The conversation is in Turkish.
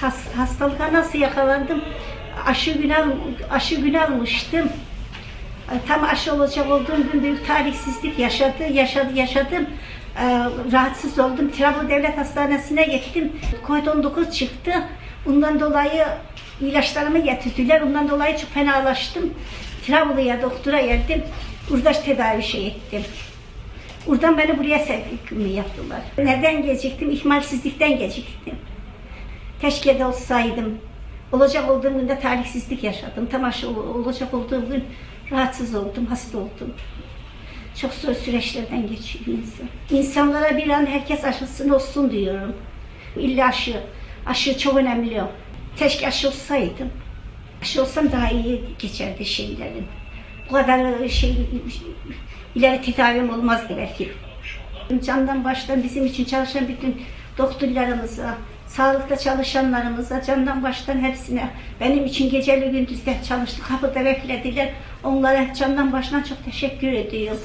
has, hastalığa nasıl yakalandım? Aşı günü, al- aşı günü almıştım. Tam aşı olacak olduğum gün büyük talihsizlik yaşadı, yaşadı, yaşadım. Ee, rahatsız oldum. Trabzon Devlet Hastanesi'ne gittim. Covid-19 çıktı. Bundan dolayı ilaçlarımı getirdiler. Ondan dolayı çok fenalaştım. Trabzon'a doktora geldim. Burada tedavi şey ettim. Oradan beni buraya sevk yaptılar. Neden geciktim? İhmalsizlikten geciktim. Keşke de olsaydım. Olacak olduğum günde talihsizlik yaşadım. Tam aşı ol- olacak olduğum gün rahatsız oldum, hasta oldum. Çok zor süreçlerden geçiyor insan. İnsanlara bir an herkes aşısını olsun diyorum. İlla aşı. Aşı çok önemli. Keşke aşı olsaydım. Aşı olsam daha iyi geçerdi şeylerim. Bu kadar şey ileri tedavim olmazdı belki. Candan baştan bizim için çalışan bütün doktorlarımıza, sağlıkta çalışanlarımıza, candan baştan hepsine benim için geceli gündüz de çalıştı, kapıda beklediler. Onlara candan baştan çok teşekkür ediyorum.